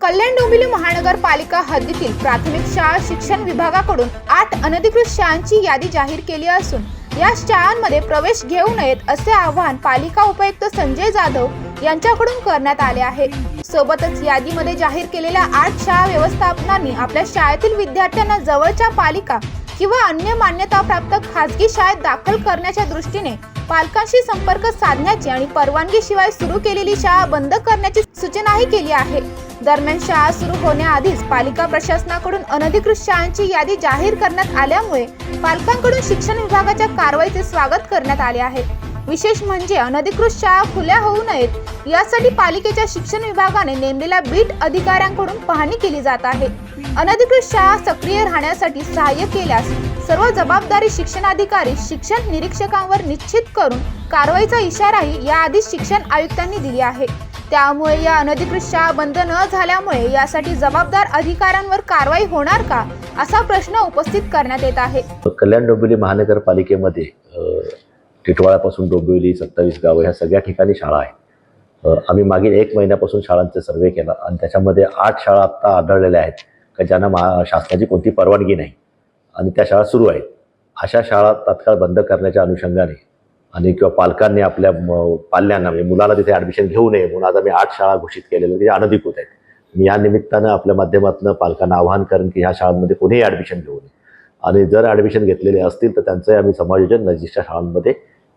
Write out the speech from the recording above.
कल्याण डोंबिवली महानगरपालिका हद्दीतील प्राथमिक शाळा शिक्षण विभागाकडून आठ अनधिकृत शाळांची यादी जाहीर केली असून या शाळांमध्ये प्रवेश घेऊ नयेत असे आवाहन पालिका उपायुक्त संजय जाधव यांच्याकडून करण्यात आले आहे. सोबतच यादीमध्ये जाहीर केलेल्या आठ शाळा व्यवस्थापनांनी आपल्या शाळेतील विद्यार्थ्यांना जवळच्या पालिका किंवा अन्य मान्यताप्राप्त खासगी शाळेत दाखल करण्याच्या दृष्टीने पालकांशी संपर्क साधण्याची आणि परवानगीशिवाय सुरू केलेली शाळा बंद करण्याची सूचनाही केली आहे. दरम्यान शाळा सुरू होण्याआधीच पालिका प्रशासनाकडून अनधिकृत शाळांची यादी जाहीर करण्यात आल्यामुळे पालकांकडून शिक्षण विभागाच्या कारवाईचे स्वागत करण्यात आले आहे. विशेष म्हणजे अनधिकृत शाळा खुल्या होऊ नयेत. यासाठी पालिकेच्या शिक्षण विभागाने नेमलेल्या बीट अधिकाऱ्यांकडून पाहणी केली जात आहे. अनधिकृत शाळा सक्रिय राहण्यासाठी सहाय्य केल्यास सर्व जबाबदारी शिक्षणाधिकारी शिक्षण निरीक्षकांवर निश्चित करून कारवाईचा इशाराही याआधी शिक्षण आयुक्तांनी दिली आहे. त्यामुळे या अनधिकृत शाळा बंद न झाल्यामुळे यासाठी जबाबदार अधिकाऱ्यांवर कारवाई होणार का असा प्रश्न उपस्थित करण्यात येत आहे. कल्याण डोंबिवली महानगरपालिकेमध्ये टिटवाळापासून टिटवाळ्यापासून डोंबिवली सत्तावीस गावं ह्या सगळ्या ठिकाणी शाळा आहेत. आम्ही मागील एक महिन्यापासून शाळांचे सर्वे केला आणि त्याच्यामध्ये आठ शाळा आत्ता आढळलेल्या आहेत का ज्यांना मा शासनाची कोणती परवानगी नाही. आणि त्या शाळा सुरू आहेत. अशा शाळा तात्काळ बंद करण्याच्या अनुषंगाने आणि किंवा पालकांनी आपल्या म- पाल्यांना म्हणजे मुलाला तिथे ॲडमिशन घेऊ नये म्हणून आज आम्ही आठ शाळा घोषित केलेल्या ते अनधिकृत आहेत. मी या निमित्तानं आपल्या माध्यमातून पालकांना आवाहन करेन की ह्या शाळांमध्ये कोणीही ॲडमिशन घेऊ नये. आणि जर ॲडमिशन घेतलेले असतील तर त्यांचंही आम्ही समायोजन नजीकच्या शाळांमध्ये